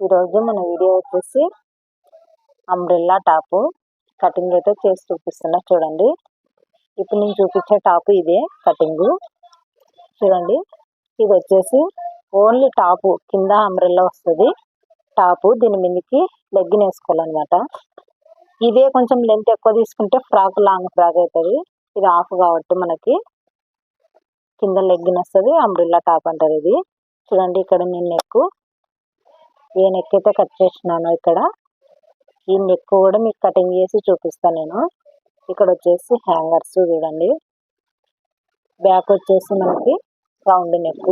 ఈరోజు మన వీడియో వచ్చేసి అంబ్రెల్లా టాపు కటింగ్ అయితే చేసి చూపిస్తున్నా. చూడండి. ఇప్పుడు నేను చూపించే టాపు ఇదే కటింగు చూడండి. ఇది వచ్చేసి ఓన్లీ టాపు కింద అంబ్రెల్లా వస్తుంది. టాపు దీని మీదకి లెగ్గిన్ వేసుకోవాలన్నమాట. ఇదే కొంచెం లెంత్ ఎక్కువ తీసుకుంటే ఫ్రాక్ లాంగ్ ఫ్రాక్ అవుతుంది. ఇది ఆఫ్ కాబట్టి మనకి కింద లెగ్గిన్ వస్తుంది అంబ్రిల్లా టాప్ అంటారు ఇది. చూడండి ఇక్కడ నేను నెక్ ఏ నెక్ అయితే కట్ చేసినానో ఇక్కడ. ఈ నెక్ కూడా మీకు కటింగ్ చేసి చూపిస్తాను నేను. ఇక్కడ వచ్చేసి హ్యాంగర్స్ చూడండి. బ్యాక్ వచ్చేసి మనకి రౌండ్ నెక్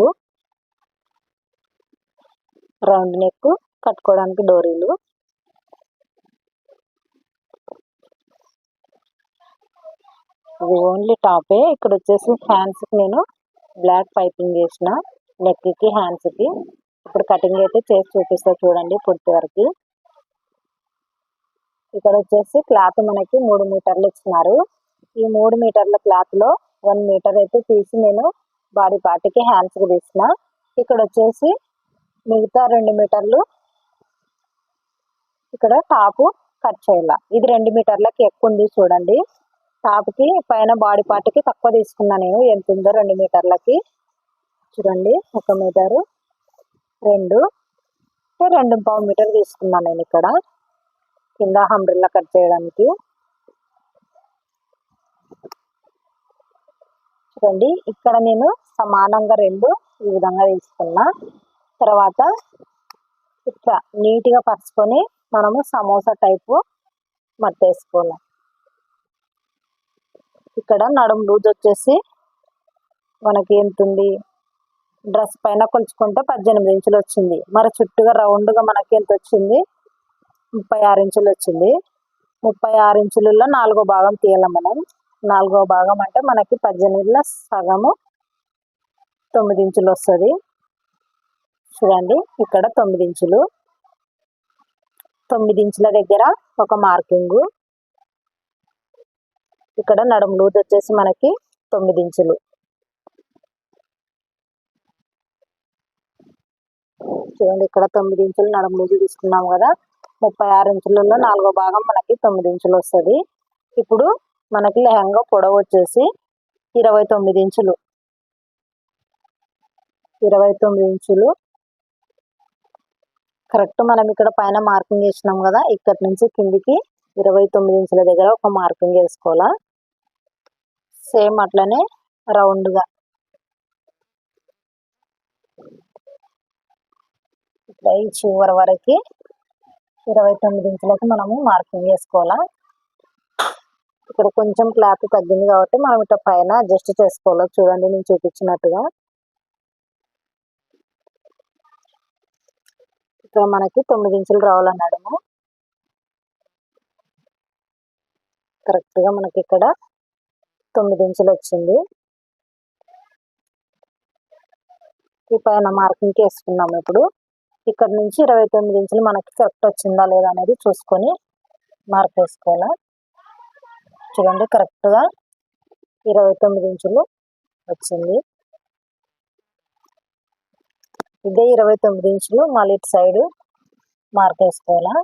రౌండ్ నెక్ కట్టుకోవడానికి డోరీలు. ఇది ఓన్లీ టాపే. ఇక్కడ వచ్చేసి హ్యాండ్స్కి నేను బ్లాక్ పైపింగ్ చేసిన నెక్కి హ్యాండ్స్కి. ఇప్పుడు కటింగ్ అయితే చేసి చూపిస్తా చూడండి పూర్తి వరకు. ఇక్కడ వచ్చేసి క్లాత్ మనకి మూడు మీటర్లు ఇచ్చినారు ఈ మూడు మీటర్ల క్లాత్లో వన్ మీటర్ అయితే తీసి నేను బాడీ పార్ట్కి హ్యాండ్స్కి తీసిన. ఇక్కడ వచ్చేసి మిగతా రెండు మీటర్లు ఇక్కడ టాపు కట్ చేయాల. ఇది రెండు మీటర్లకి ఎక్కువ ఉంది చూడండి. టాప్కి పైన బాడీ పార్ట్కి తక్కువ తీసుకున్నా నేను. ఎంత ఉందో రెండు మీటర్లకి. చూడండి ఒక మీటరు. రెండు. రెండు పావు మీటర్ తీసుకున్నాను నేను ఇక్కడ. కింద హంబ్రిల్లా కట్ చేయడానికి. చూడండి ఇక్కడ నేను సమానంగా రెండు ఈ విధంగా తీసుకున్నా. తర్వాత ఇట్లా నీట్గా పరుచుకొని మనము సమోసా టైపు మట్టేసుకోవాలి. ఇక్కడ నడుము లూజ్ వచ్చేసి మనకి ఎంత ఉంది డ్రెస్ పైన కొలుచుకుంటే పద్దెనిమిది ఇంచులు వచ్చింది. మరి చుట్టూగా రౌండ్గా మనకి ఎంత వచ్చింది? ముప్పై ఆరు ఇంచులు వచ్చింది. ముప్పై ఆరు ఇంచులలో నాలుగో భాగం తీయాలి మనం. నాలుగో భాగం అంటే మనకి పద్దెనిమిదిలో సగము తొమ్మిది ఇంచులు వస్తుంది. చూడండి ఇక్కడ తొమ్మిది ఇంచులు. తొమ్మిది ఇంచుల దగ్గర ఒక మార్కింగు. ఇక్కడ నడుము లూజ్ వచ్చేసి మనకి తొమ్మిది ఇంచులు. చూడండి ఇక్కడ తొమ్మిది ఇంచులు నడుము లూజు తీసుకున్నాం కదా. ముప్పై ఆరు ఇంచులలో నాలుగో భాగం మనకి తొమ్మిది ఇంచులు వస్తుంది. ఇప్పుడు మనకి లెహంగా పొడవు వచ్చేసి ఇరవై తొమ్మిది ఇంచులు. ఇరవై తొమ్మిది ఇంచులు. కరెక్ట్ మనం ఇక్కడ పైన మార్కింగ్ చేసినాం కదా ఇక్కడ నుంచి కిందికి ఇరవై తొమ్మిది ఇంచుల దగ్గర ఒక మార్కింగ్ వేసుకోవాలా సేమ్ అట్లనే రౌండ్గా ఇట్లా ఈ చివరి వరకు ఇరవై తొమ్మిది ఇంచులకి మనము మార్కింగ్ చేసుకోవాలా. ఇక్కడ కొంచెం క్లాత్ తగ్గింది కాబట్టి మనం ఇట్లా పైన అడ్జస్ట్ చేసుకోవాలి. చూడండి నేను చూపించినట్టుగా. ఇక్కడ మనకి తొమ్మిది ఇంచులు రావాలన్నాడు కరెక్ట్గా మనకి ఇక్కడ తొమ్మిది ఇంచులు వచ్చింది. ఈ పైన మార్కింగ్ వేసుకున్నాము ఇప్పుడు. ఇక్కడ నుంచి ఇరవై తొమ్మిది ఇంచులు మనకి కరెక్ట్ వచ్చిందా లేదా అనేది చూసుకొని మార్క్ వేసుకోవాలి. చూడండి కరెక్ట్గా ఇరవై తొమ్మిది ఇంచులు వచ్చింది. ఇదే ఇరవై తొమ్మిది ఇంచులు మళ్ళీ ఇటు సైడ్ మార్క్ వేసుకోవాలా?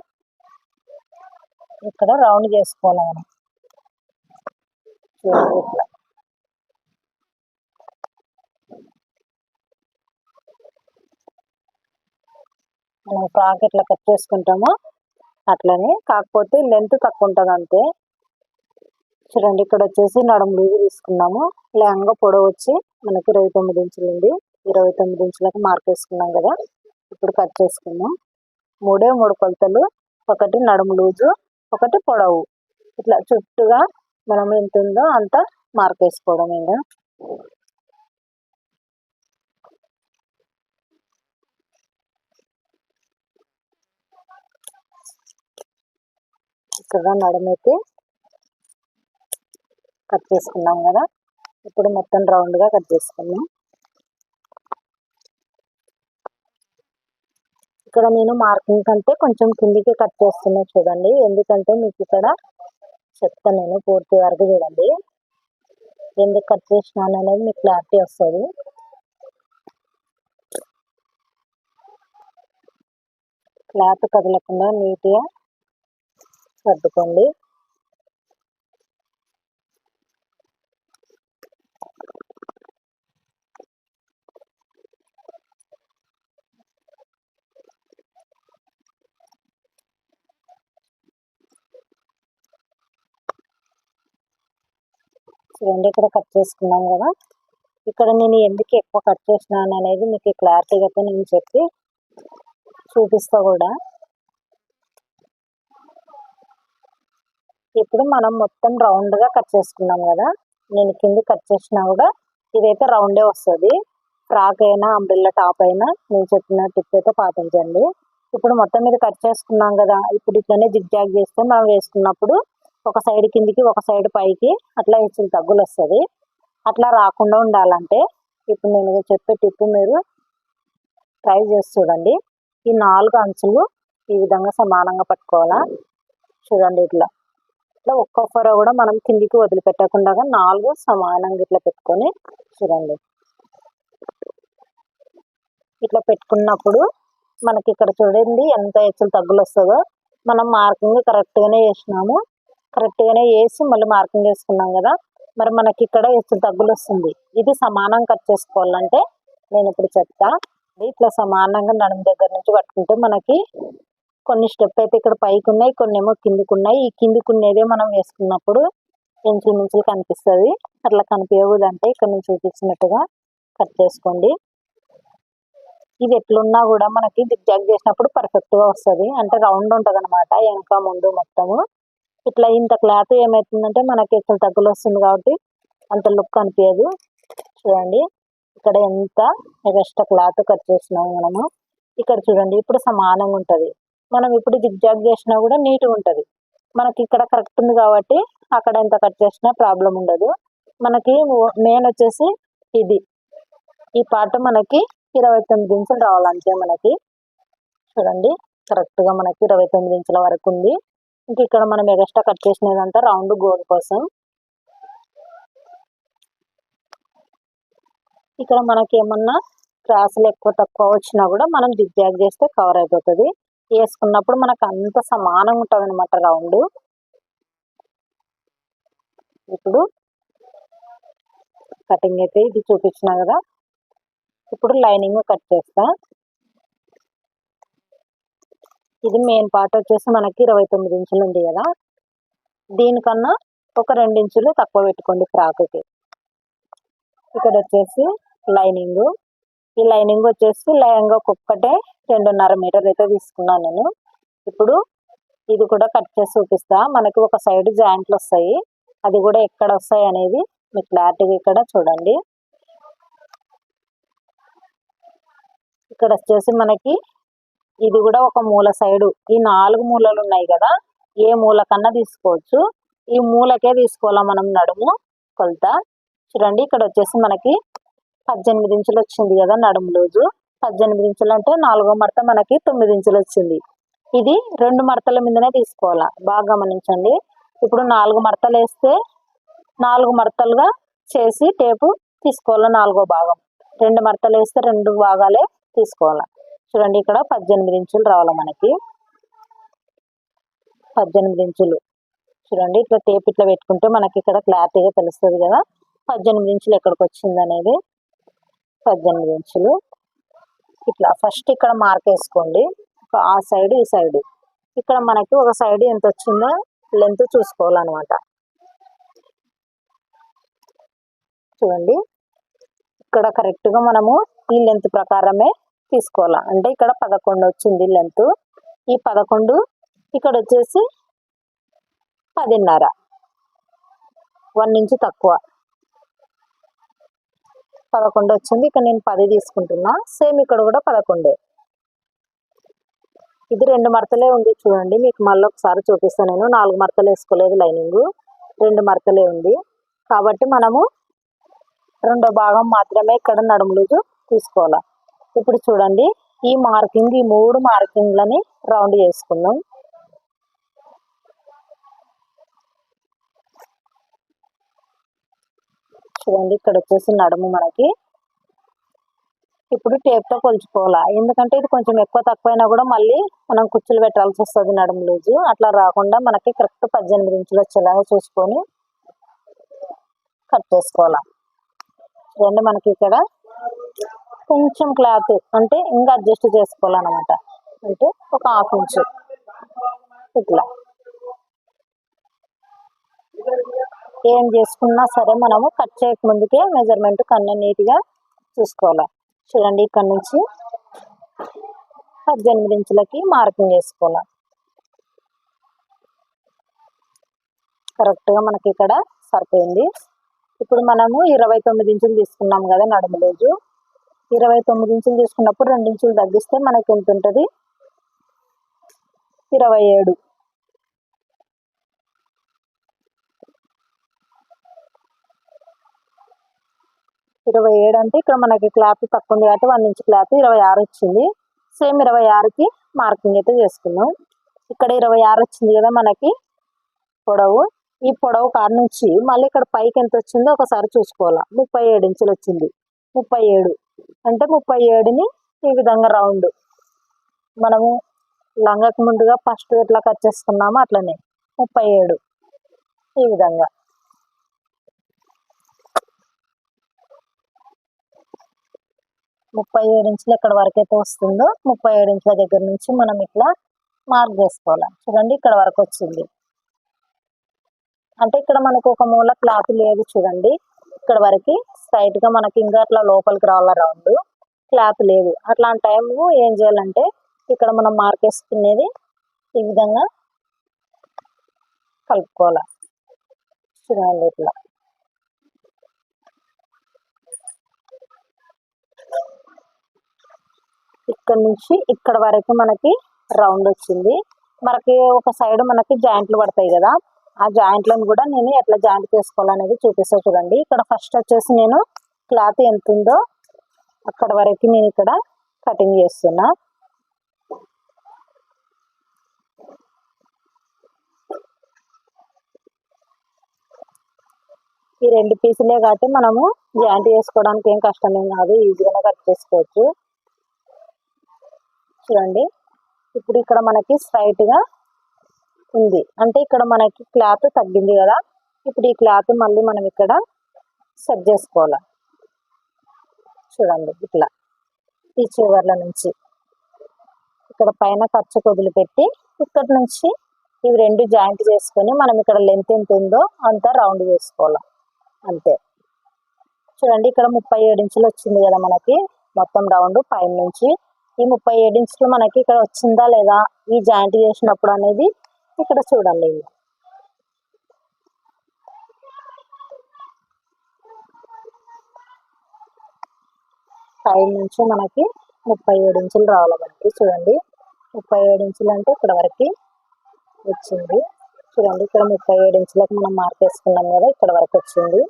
ఇక్కడ రౌండ్ చేసుకోవాలి మనం? చూడండి ఇట్లా. మనం ఫ్రాక్ ఎట్లా కట్ చేసుకుంటామో అట్లనే. కాకపోతే లెంత్ తక్కువ ఉంటుంది అంతే. చూడండి ఇక్కడ వచ్చేసి నడుము లూజు తీసుకున్నాము. లెహంగా పొడవు వచ్చి మనకి ఇరవై తొమ్మిది ఇంచులు ఉంది. ఇరవై తొమ్మిది ఇంచులకు మార్క్ వేసుకున్నాం కదా. ఇప్పుడు కట్ చేసుకుందాం. మూడే మూడు కొలతలు ఒకటి నడుము లూజు ఒకటి పొడవు. ఇట్లా చుట్టుగా మనం ఎంత ఉందో అంత మార్క్ వేసుకోవడం ఇంకా చక్కగా నడమైతే కట్ చేసుకున్నాం కదా. ఇప్పుడు మొత్తం రౌండ్గా కట్ చేసుకున్నాం ఇక్కడ నేను మార్కింగ్ కంటే కొంచెం కిందికి కట్ చేస్తున్నా చూడండి. ఎందుకంటే మీకు ఇక్కడ చెప్తాను నేను పూర్తి వరకు చూడండి. ఎందుకు కట్ చేసినాను అనేది మీకు క్లారిటీ వస్తుంది. క్లాత్ కదలకుండా నీట్గా సర్దుకోండి. చూడండి ఇక్కడ కట్ చేసుకున్నాం కదా. ఇక్కడ నేను ఎందుకు ఎక్కువ కట్ చేసినాను అనేది మీకు క్లారిటీగా నేను చెప్పి చూపిస్తా కూడా. ఇప్పుడు మనం మొత్తం రౌండ్గా కట్ చేసుకున్నాం కదా. నేను కింద కట్ చేసినా కూడా ఇదైతే రౌండే వస్తుంది. ఫ్రాక్ అయినా అంబ్రిల్లా టాప్ అయినా నేను చెప్పిన టిప్ అయితే పాటించండి. ఇప్పుడు మొత్తం మీద కట్ చేసుకున్నాం కదా. ఇప్పుడు ఇట్లనే జిగ్ జాగ్ చేస్తే మనం వేసుకున్నప్పుడు ఒక సైడ్ కిందికి ఒక సైడ్ పైకి అట్లా ఇచ్చిన తగ్గులు వస్తుంది. అట్లా రాకుండా ఉండాలంటే ఇప్పుడు నేను చెప్పే టిప్ మీరు ట్రై చేసి చూడండి. ఈ నాలుగు అంచులు ఈ విధంగా సమానంగా పట్టుకోవాలా? చూడండి ఇట్లా. ఇట్లా ఒక్క ఫొర కూడా మనం కిందికి వదిలిపెట్టకుండా నాలుగు సమానంగా ఇట్లా పెట్టుకొని చూడండి. ఇట్లా పెట్టుకున్నప్పుడు మనకి ఇక్కడ చూడండి ఎంత హెచ్చులు తగ్గులు వస్తుందో మనం మార్కింగ్ కరెక్ట్గానే వేసినాము కరెక్ట్గానే వేసి మళ్ళీ మార్కింగ్ వేసుకున్నాం కదా. మరి మనకి ఇక్కడ ఎచ్చులు తగ్గులు వస్తుంది ఇది సమానం కట్ చేసుకోవాలంటే నేను ఇప్పుడు చెప్తా. ఇట్లా సమానంగా నడుము దగ్గర నుంచి పట్టుకుంటే మనకి కొన్ని స్టెప్ అయితే ఇక్కడ పైకి ఉన్నాయి కొన్ని ఏమో కిందికి ఉన్నాయి ఈ కిందికి ఉన్నదే మనం వేసుకున్నప్పుడు ఇంచులు మించులు కనిపిస్తుంది. అట్లా కనిపించదంటే ఇక్కడ నుంచి చూపించినట్టుగా కట్ చేసుకోండి. ఇది ఎట్లున్నా కూడా మనకి జిగ్జాగ్ చేసినప్పుడు పర్ఫెక్ట్గా వస్తుంది. అంటే రౌండ్ ఉంటుంది అనమాట వెనక ముందు మొత్తము. ఇట్లా ఇంత క్లాత్ ఏమవుతుందంటే మనకి ఇక్కడ తగ్గులు వస్తుంది కాబట్టి అంత లుక్ అనిపించదు చూడండి ఇక్కడ ఎంత ఎక్స్ట్రా క్లాత్ కట్ చేసినాము మనము. ఇక్కడ చూడండి ఇప్పుడు సమానంగా ఉంటుంది. మనం ఇప్పుడు జిగ్జాగ్ చేసినా కూడా నీట్గా ఉంటుంది. మనకి ఇక్కడ కరెక్ట్ ఉంది కాబట్టి అక్కడ ఎంత కట్ చేసినా ప్రాబ్లం ఉండదు. మనకి మెయిన్ వచ్చేసి ఇది. ఈ పాట మనకి ఇరవై తొమ్మిది ఇంచులు రావాలంటే మనకి. చూడండి కరెక్ట్గా మనకి ఇరవై తొమ్మిది ఇంచుల వరకు ఉంది. ఇంక ఇక్కడ మనం ఎగస్ట్రా కట్ చేసినదంతా రౌండ్ గోల్ కోసం. ఇక్కడ మనకి ఏమన్నా క్రాసులు ఎక్కువ తక్కువ వచ్చినా కూడా మనం జిగ్జాగ్ చేస్తే కవర్ అయిపోతుంది. వేసుకున్నప్పుడు మనకు అంత సమానంగా ఉంటుంది అనమాట రౌండ్. ఇప్పుడు కటింగ్ అయితే ఇది చూపించిన కదా. ఇప్పుడు లైనింగ్ కట్ చేస్తా. ఇది మెయిన్ పార్ట్ వచ్చేసి మనకి ఇరవై తొమ్మిది ఇంచులు ఉంది కదా. దీనికన్నా ఒక రెండు ఇంచులు తక్కువ పెట్టుకోండి ఫ్రాక్కి ఇక్కడ వచ్చేసి లైనింగ్. ఈ లైనింగ్ వచ్చేసి లైనింగ్ ఒక్కొక్కటే రెండున్నర మీటర్ అయితే తీసుకున్నాను నేను. ఇప్పుడు ఇది కూడా కట్ చేసి చూపిస్తా. మనకి ఒక సైడ్ జాయింట్లు వస్తాయి. అది కూడా ఎక్కడ వస్తాయి అనేది మీకు క్లారిటీగా ఇక్కడ చూడండి. ఇక్కడ వచ్చేసి మనకి ఇది కూడా ఒక మూల సైడు. ఈ నాలుగు మూలలు ఉన్నాయి కదా ఏ మూల కన్నా తీసుకోవచ్చు. ఈ మూలకే తీసుకోవాలా మనం నడుము కొలత. చూడండి ఇక్కడ వచ్చేసి మనకి పద్దెనిమిది ఇంచులు వచ్చింది కదా నడుము రోజు పద్దెనిమిది ఇంచులు అంటే నాలుగో మడత మనకి తొమ్మిది ఇంచులు వచ్చింది. ఇది రెండు మడతల మీదనే తీసుకోవాలా? బాగా గమనించండి. ఇప్పుడు నాలుగు మడతలు వేస్తే నాలుగు మడతలుగా చేసి టేపు తీసుకోవాలి నాలుగో భాగం? రెండు మడతలు వేస్తే రెండు భాగాలే తీసుకోవాలి? చూడండి ఇక్కడ పద్దెనిమిది ఇంచులు రావాలి మనకి? పద్దెనిమిది ఇంచులు. చూడండి ఇట్లా టేప్ ఇట్లా పెట్టుకుంటే మనకి ఇక్కడ క్లారిటీగా తెలుస్తుంది కదా. పద్దెనిమిది ఇంచులు ఎక్కడికి వచ్చింది అనేది పద్దెనిమిది ఇంచులు. ఇట్లా ఫస్ట్ ఇక్కడ మార్క్ వేసుకోండి. ఆ సైడ్ ఈ సైడ్ ఇక్కడ మనకి ఒక సైడ్ ఎంత వచ్చిందో లెంత్ చూసుకోవాలన్నమాట. చూడండి. ఇక్కడ కరెక్ట్గా మనము ఈ లెంత్ ప్రకారమే తీసుకోవాలా. అంటే ఇక్కడ పదకొండు వచ్చింది లెంత్ ఈ పదకొండు ఇక్కడ వచ్చేసి పదిన్నర. వన్ ఇంచు తక్కువ. పదకొండు వచ్చింది. ఇక్కడ నేను పది తీసుకుంటున్నా. సేమ్ ఇక్కడ కూడా పదకొండే. ఇది రెండు మడతలే ఉంది చూడండి. మీకు మళ్ళీ ఒకసారి చూపిస్తాను నేను. నాలుగు మడతలు వేసుకోలేదు లైనింగ్. రెండు మడతలే ఉంది. కాబట్టి మనము రెండో భాగం మాత్రమే ఇక్కడ నడుములు తీసుకోవాలి. ఇప్పుడు చూడండి. ఈ మార్కింగ్ ఈ మూడు మార్కింగ్లని రౌండ్ చేసుకుందాం. చూడండి ఇక్కడ వచ్చేసి నడుము మనకి. ఇప్పుడు టేప్తో కొలుచుకోవాలా? ఎందుకంటే ఇది కొంచెం ఎక్కువ తక్కువైనా కూడా మళ్ళీ మనం కుచ్చులు పెట్టాల్సి వస్తుంది నడుము లూజు. అట్లా రాకుండా మనకి కరెక్ట్ పద్దెనిమిది ఇంచులు వచ్చేలాగా చూసుకొని కట్ చేసుకోవాలా? చూడండి మనకి ఇక్కడ కొంచెం క్లాత్ అంటే ఇంకా అడ్జస్ట్ చేసుకోవాలన్నమాట. అంటే ఒక హాఫ్ ఇంచు ఇట్లా. ఏం చేసుకున్నా సరే మనము కట్ చేయక ముందుకే మెజర్మెంట్ కన్నా నీట్గా చూసుకోవాలి. చూడండి ఇక్కడ నుంచి పద్దెనిమిది ఇంచులకి మార్కింగ్ చేసుకోవాలి. కరెక్ట్గా మనకి ఇక్కడ సరిపోయింది. ఇప్పుడు మనము ఇరవై తొమ్మిది ఇంచులు తీసుకున్నాం కదా నడుము రోజు. ఇరవై తొమ్మిది ఇంచులు తీసుకున్నప్పుడు రెండు ఇంచులు తగ్గిస్తే మనకి ఎంత ఉంటుంది? ఇరవై ఏడు. ఇరవై ఏడు అంటే ఇక్కడ మనకి క్లాత్ తక్కువ ఉంది కాబట్టి వన్ ఇంచ్ క్లాత్ ఇరవై ఆరు వచ్చింది. సేమ్ ఇరవై ఆరుకి మార్కింగ్ అయితే చేసుకున్నాం. ఇక్కడ ఇరవై ఆరు వచ్చింది కదా మనకి పొడవు. ఈ పొడవు కాడ నుంచి మళ్ళీ ఇక్కడ పైకి ఎంత వచ్చిందో ఒకసారి చూసుకోవాలా. ముప్పై ఏడు ఇంచులు వచ్చింది. ముప్పై ఏడు. అంటే ముప్పై ఏడుని ఈ విధంగా రౌండ్. మనము లంగకు ముందుగా ఫస్ట్ ఎట్లా కట్ చేసుకున్నామో అట్లనే. ముప్పై ఏడు. ఈ విధంగా. ముప్పై ఏడు ఇంచులు ఎక్కడ వరకు అయితే వస్తుందో ముప్పై ఏడు ఇంచుల దగ్గర నుంచి మనం ఇట్లా మార్క్ చేసుకోవాలి. చూడండి ఇక్కడ వరకు వచ్చింది. అంటే ఇక్కడ మనకు ఒక మూల క్లాత్ లేదు చూడండి. ఇక్కడ వరకు స్ట్రైట్గా మనకి ఇంకా అట్లా లోపలికి రావాల రౌండ్? క్లాత్ లేదు. అట్లాంటి టైంలో ఏం చేయాలంటే ఇక్కడ మనం మార్క్ వేసుకునేది ఈ విధంగా కలుపుకోవాలి. చూడండి ఇట్లా. ఇక్కడ నుంచి ఇక్కడ వరకు మనకి రౌండ్ వచ్చింది. మనకి ఒక సైడ్ మనకి జాయింట్లు పడతాయి కదా. ఆ జాయింట్లను కూడా నేను ఎట్లా జాయింట్ చేసుకోవాలనేది చూపిస్తా చూడండి. ఇక్కడ ఫస్ట్ వచ్చేసి నేను క్లాత్ ఎంత ఉందో అక్కడ వరకు నేను ఇక్కడ కటింగ్ చేస్తున్నా. ఈ రెండు పీసులే కాబట్టి మనము జాయింట్ చేసుకోవడానికి ఏం కష్టమేం కాదు. ఈజీగానే కట్ చేసుకోవచ్చు. చూడండి. ఇప్పుడు ఇక్కడ మనకి స్ట్రైట్గా ఉంది. అంటే ఇక్కడ మనకి క్లాత్ తగ్గింది కదా. ఇప్పుడు ఈ క్లాత్ మళ్ళీ మనం ఇక్కడ సెట్ చేసుకోవాలి? చూడండి ఇట్లా. ఈ చివర్ల నుంచి. ఇక్కడ పైన ఖర్చు వదిలిపెట్టి ఇక్కడ నుంచి ఇవి రెండు జాయింట్ చేసుకొని మనం ఇక్కడ లెంత్ ఎంత ఉందో అంత రౌండ్ చేసుకోవాలి. అంతే. చూడండి ఇక్కడ ముప్పై ఏడు ఇంచులు వచ్చింది కదా మనకి. మొత్తం రౌండ్ పైన నుంచి ఈ ముప్పై ఏడు ఇంచులు మనకి ఇక్కడ వచ్చిందా లేదా ఈ జాయింట్ చేసినప్పుడు అనేది ఇక్కడ చూడండి పైన నుంచి మనకి ముప్పై ఏడు ఇంచులు రావాలి మనకి. చూడండి. ముప్పై ఏడు ఇంచులు అంటే ఇక్కడ వరకు వచ్చింది. చూడండి ఇక్కడ ముప్పై ఏడు ఇంచులకు మనం మార్క్ వేసుకున్నాం కదా ఇక్కడ వరకు వచ్చింది.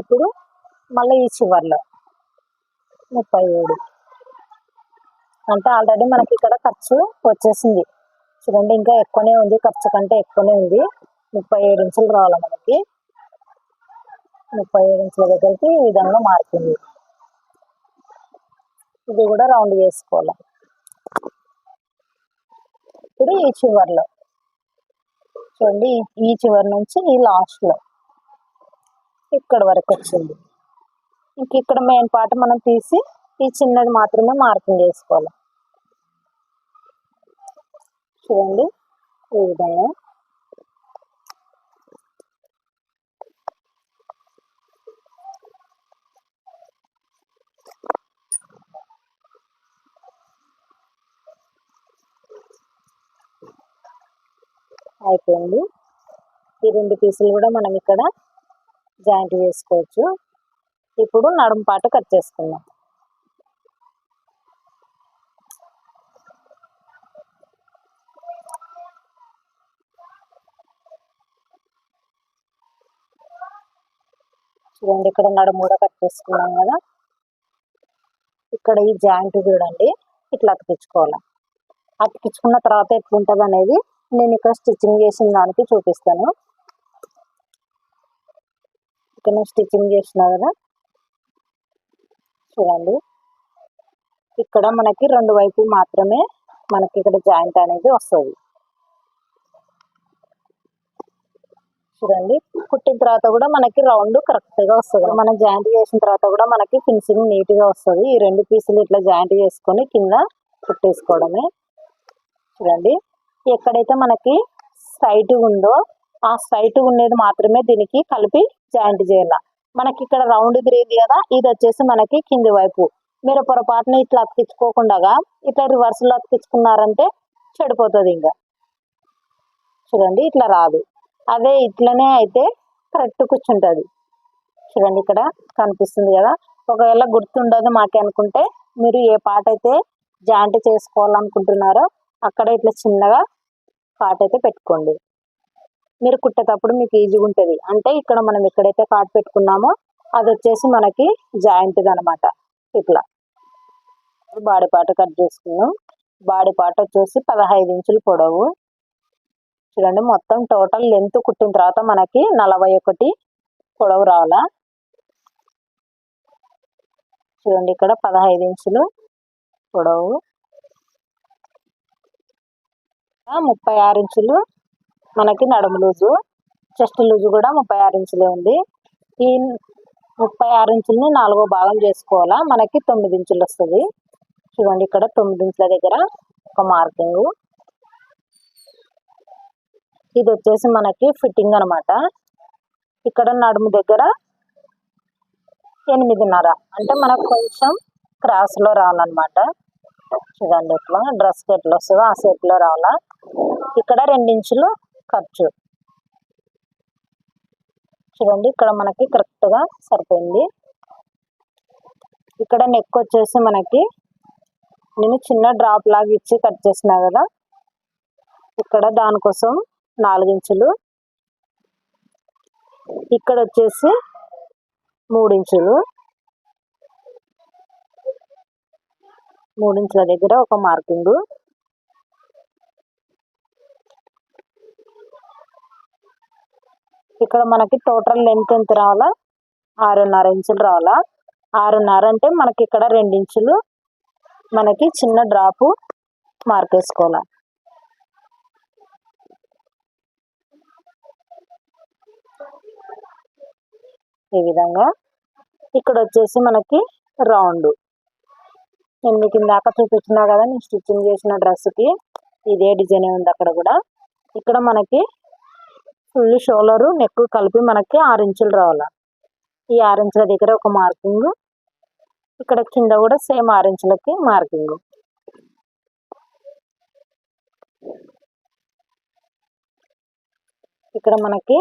ఇప్పుడు మళ్ళీ ఈ చివర్లో ముప్పై ఏడు. అంటే ఆల్రెడీ మనకి ఇక్కడ ఖర్చు వచ్చేసింది. చూడండి ఇంకా ఎక్కువనే ఉంది ఖర్చు కంటే ఎక్కువనే ఉంది. ముప్పై ఏడు ఇంచులు రావాలి మనకి. ముప్పై ఏడు ఇంచుల దగ్గరికి ఈ విధంగా మారుతుంది. ఇది కూడా రౌండ్ చేసుకోవాలి. ఇప్పుడు ఈ చివర్లో. చూడండి ఈ చివరి నుంచి ఈ లాస్ట్లో ఇక్కడ వరకు వచ్చింది. ఇంక ఇక్కడ మెయిన్ పార్ట్ మనం తీసి ఈ చిన్నది మాత్రమే మార్కింగ్ చేసుకోవాలి. చూడండి ఈ విధంగా. అయిపోయింది. ఈ రెండు పీసులు కూడా మనం ఇక్కడ జాయింట్ చేసుకోవచ్చు. ఇప్పుడు నడుము పాట కట్ చేసుకుందాం. చూడండి ఇక్కడ నడుము కూడా కట్ చేసుకున్నాం కదా. ఇక్కడ ఈ జాయింట్ చూడండి ఇట్లా అతికించుకోవాలి. అతికించుకున్న తర్వాత ఎట్లుంటుంది అనేది నేను ఇక్కడ స్టిచ్చింగ్ చేసిన దానికి చూపిస్తాను. ఇక్కడ నేను స్టిచ్చింగ్ చేసిన కదా. చూడండి. ఇక్కడ మనకి రెండు వైపు మాత్రమే మనకి ఇక్కడ జాయింట్ అనేది వస్తుంది. చూడండి. కుట్టిన తర్వాత కూడా మనకి రౌండ్ కరెక్ట్గా వస్తుంది. మనం జాయింట్ చేసిన తర్వాత కూడా మనకి ఫినిషింగ్ నీట్గా వస్తుంది. ఈ రెండు పీసులు ఇట్లా జాయింట్ చేసుకొని కింద కుట్టేసుకోవడమే. చూడండి. ఎక్కడైతే మనకి స్ట్రైట్ ఉందో ఆ స్ట్రైట్ ఉండేది మాత్రమే దీనికి కలిపి జాయింట్ చేయాల. మనకి ఇక్కడ రౌండ్ తిరిగింది కదా ఇది వచ్చేసి మనకి కింది వైపు. మీరు పొరపాటున ఇట్లా అతికించుకోకుండా ఇట్లా రివర్స్లో అతికించుకున్నారంటే చెడిపోతుంది ఇంకా. చూడండి ఇట్లా రాదు. అదే ఇట్లనే అయితే కరెక్ట్ కూర్చుంటుంది. చూడండి ఇక్కడ కనిపిస్తుంది కదా. ఒకవేళ గుర్తుండదు మాకే అనుకుంటే మీరు ఏ పాట అయితే జాయింట్ చేసుకోవాలనుకుంటున్నారో అక్కడ ఇట్లా చిన్నగా కాట్ అయితే పెట్టుకోండి. మీరు కుట్టేటప్పుడు మీకు ఈజీగా ఉంటుంది. అంటే ఇక్కడ మనం ఎక్కడైతే కాట్ పెట్టుకున్నామో అది వచ్చేసి మనకి జాయింట్ది అనమాట ఇట్లా. బాడీ పాట కట్ చేసుకున్నాం. బాడీ పాట వచ్చేసి పదహైదు ఇంచులు పొడవు. చూడండి మొత్తం టోటల్ లెంత్ కుట్టిన తర్వాత మనకి నలభై ఒకటి పొడవు రావాలా? చూడండి ఇక్కడ పదహైదు ఇంచులు పొడవు. ముప్పై ఆరు ఇంచులు మనకి నడుము లూజు చెస్ట్ లూజు కూడా ముప్పై ఆరు ఇంచులే ఉంది. ఈ ముప్పై ఆరు ఇంచులని నాలుగో భాగం చేసుకోవాలా? మనకి తొమ్మిది ఇంచులు వస్తుంది. చూడండి ఇక్కడ తొమ్మిది ఇంచుల దగ్గర ఒక మార్కింగ్ ఇది వచ్చేసి మనకి ఫిట్టింగ్ అనమాట ఇక్కడ నడుము దగ్గర ఎనిమిదిన్నర. అంటే మనకు కొంచెం క్రాస్లో రావాలన్నమాట. చూడండి ఇట్లా డ్రెస్కి ఎట్లా వస్తుందో ఆ సెట్లో రావాలా. ఇక్కడ రెండించులు ఖర్చు. చూడండి ఇక్కడ మనకి కరెక్ట్గా సరిపోయింది. ఇక్కడ నెక్ వచ్చేసి మనకి నేను చిన్న డ్రాప్ లాగా ఇచ్చి కట్ చేసిన కదా. ఇక్కడ దానికోసం నాలుగించులు ఇక్కడ వచ్చేసి మూడించులు మూడించుల దగ్గర ఒక మార్కింగు. ఇక్కడ మనకి టోటల్ లెంత్ ఎంత రావాలా? ఆరున్నర ఇంచులు రావాలా? ఆరున్నర అంటే మనకి ఇక్కడ రెండించులు మనకి చిన్న డ్రాపు మార్కేసుకోవాలి. ఈ విధంగా ఇక్కడ వచ్చేసి మనకి రౌండ్. నేను మీకు ఇందాక చూపించినా కదా నేను స్టిచ్చింగ్ చేసిన డ్రెస్కి ఇదే డిజైన్ ఉంది అక్కడ కూడా. ఇక్కడ మనకి ఫుల్ షోలరు నెక్ కలిపి మనకి ఆరు ఇంచులు రావాలి. ఈ ఆరు ఇంచుల దగ్గర ఒక మార్కింగ్ ఇక్కడ కింద కూడా సేమ్ ఆరు ఇంచులకి మార్కింగ్. ఇక్కడ మనకి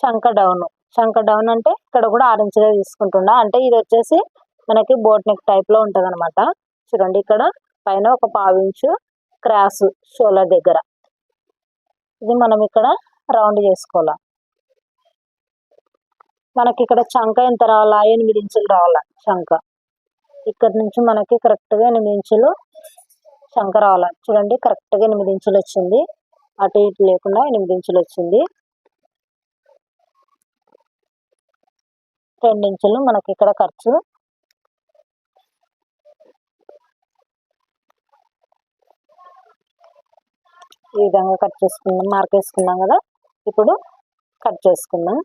చంక డౌన్. చంక డౌన్ అంటే ఇక్కడ కూడా ఆరెంజ్గా తీసుకుంటున్నా. అంటే ఇది వచ్చేసి మనకి బోట్ నెక్ టైప్లో ఉంటది అనమాట చూడండి ఇక్కడ పైన ఒక పావించు క్రాస్ షోలర్ దగ్గర. ఇది మనం ఇక్కడ రౌండ్ చేసుకోవాలా? మనకి ఇక్కడ చంక ఎంత రావాలా? ఎనిమిది ఇంచులు రావాలా చంక ఇక్కడ నుంచి మనకి కరెక్ట్గా ఎనిమిది ఇంచులు చంక రావాలా? చూడండి కరెక్ట్గా ఎనిమిది ఇంచులు వచ్చింది. అటు ఇటు లేకుండా ఎనిమిది ఇంచులు వచ్చింది. ఇంచులు మనకి ఇక్కడ ఖర్చు. ఈ విధంగా కట్ చేసుకుందాం మార్క్ వేసుకున్నాం కదా? ఇప్పుడు కట్ చేసుకుందాం.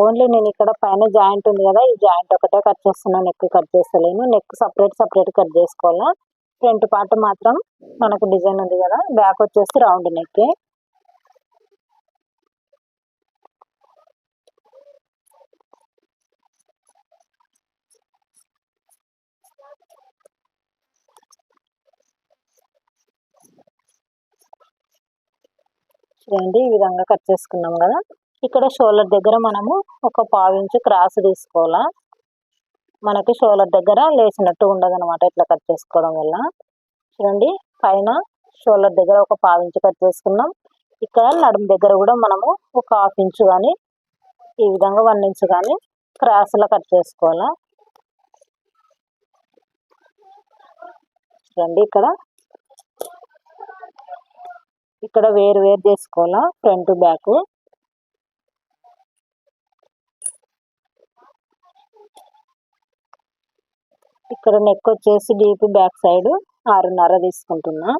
ఓన్లీ నేను ఇక్కడ పైన జాయింట్ ఉంది కదా ఈ జాయింట్ ఒకటే కట్ చేస్తున్నాను నెక్ కట్ చేస్తలేను. నెక్ సపరేట్ సపరేట్ కట్ చేసుకోవాలా. ఫ్రంట్ పార్ట్ మాత్రం మనకు డిజైన్ ఉంది కదా బ్యాక్ వచ్చేసి రౌండ్ నెక్ చూడండి ఈ విధంగా కట్ చేసుకున్నాం కదా. ఇక్కడ షోల్డర్ దగ్గర మనము ఒక పావు ఇంచు క్రాస్ తీసుకోవాలా. మనకి షోల్డర్ దగ్గర లేచినట్టు ఉండదు అనమాట ఇట్లా కట్ చేసుకోవడం వల్ల. చూడండి పైన షోల్డర్ దగ్గర ఒక పావు ఇంచు కట్ చేసుకున్నాం. ఇక్కడ నడుము దగ్గర కూడా మనము ఒక హాఫ్ ఇంచు కానీ ఈ విధంగా వన్ ఇంచు కానీ క్రాస్లో కట్ చేసుకోవాలా. చూడండి ఇక్కడ ఇక్కడ వేరు వేరు చేసుకోవాలా ఫ్రంట్ బ్యాక్? ఇక్కడ నెక్ వచ్చేసి డీప్ బ్యాక్ సైడ్ ఆరున్నర తీసుకుంటున్నా.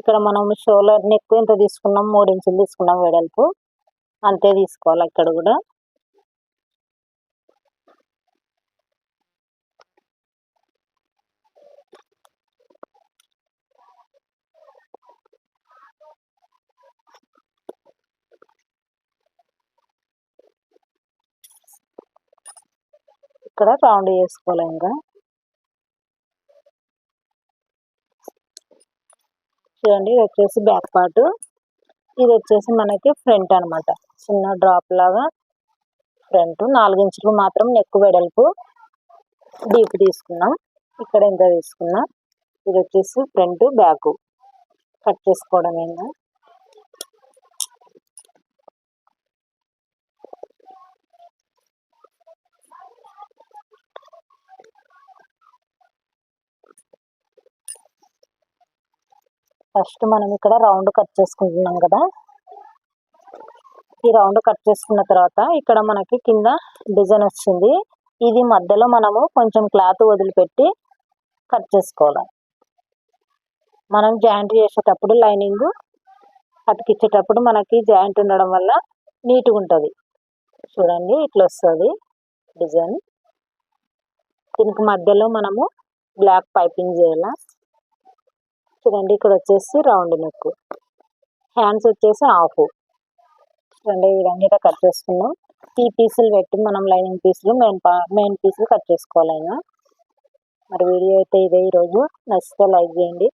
ఇక్కడ మనం షోలర్ నెక్ ఎంత తీసుకున్నాం? మూడు ఇంచులు తీసుకున్నాం వెడల్పు. అంతే తీసుకోవాలి ఇక్కడ కూడా. ఇక్కడ రౌండ్ చేసుకోవాలి ఇంకా చూడండి ఇది వచ్చేసి బ్యాక్ పార్ట్. ఇది వచ్చేసి మనకి ఫ్రంట్ అన్నమాట. చిన్న డ్రాప్ లాగా ఫ్రంట్. నాలుగించులు మాత్రం నెక్ వెడల్పు డీప్ తీసుకున్నాం. ఇక్కడ ఇంత తీసుకున్నాం. ఇది వచ్చేసి ఫ్రంట్ బ్యాక్. కట్ చేసుకోవడం ఏందా ఫస్ట్ మనం ఇక్కడ రౌండ్ కట్ చేసుకుంటున్నాం కదా. ఈ రౌండ్ కట్ చేసుకున్న తర్వాత ఇక్కడ మనకి కింద డిజైన్ వచ్చింది ఇది మధ్యలో మనము కొంచెం క్లాత్ వదిలిపెట్టి కట్ చేసుకోవాలి. మనం జాయింట్ చేసేటప్పుడు లైనింగ్ అతికిచ్చేటప్పుడు మనకి జాయింట్ ఉండడం వల్ల నీట్గా ఉంటుంది. చూడండి ఇట్లా వస్తుంది డిజైన్. దీనికి మధ్యలో మనము బ్లాక్ పైపింగ్ చేయాలి? చూడండి ఇక్కడ వచ్చేసి రౌండ్ నెక్. హ్యాండ్స్ వచ్చేసి హాఫ్. చూడండి ఈ విధంగా అయితే కట్ చేసుకున్నాం. ఈ పీసులు పెట్టి మనం లైనింగ్ పీసులు మెయిన్ మెయిన్ పీసులు కట్ చేసుకోవాలి మరి వీడియో అయితే ఇదే ఈరోజు. నచ్చితే లైక్ చేయండి.